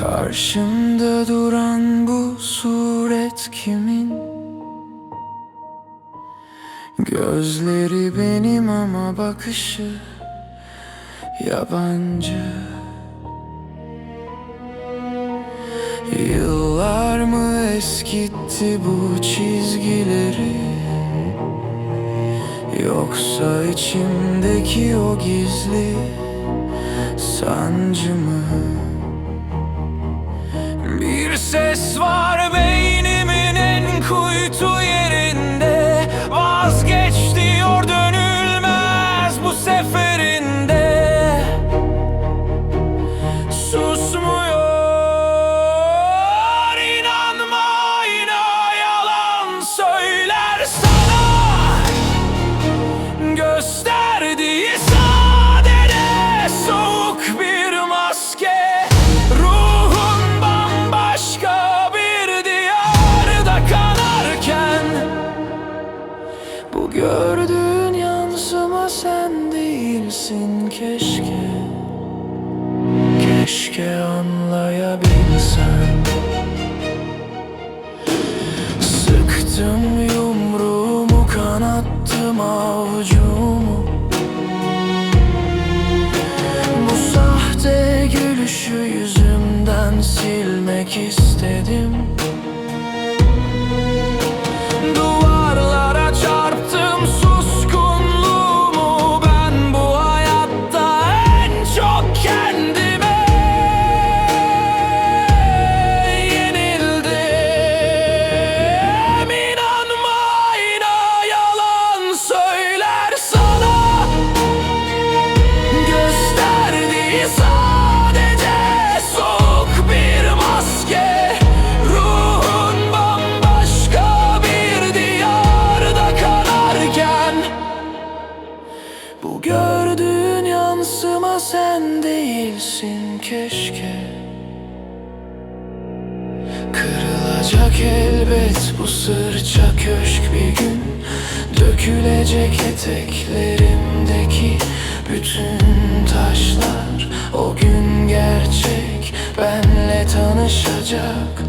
Karşımda duran bu suret kimin? Gözleri benim ama bakışı yabancı Yıllar mı eskitti bu çizgileri Yoksa içimdeki o gizli sancı mı? Bir ses yansıma sen değilsin keşke. Keşke anlayabilsen Sıktım yumruğumu kanattım avucumu. Bu sahte gülüşü yüzümden silmek istedim değilsin keşke. Kırılacak elbet bu sırça köşk bir gün. Dökülecek eteklerimdeki bütün taşlar. O gün gerçek benle tanışacak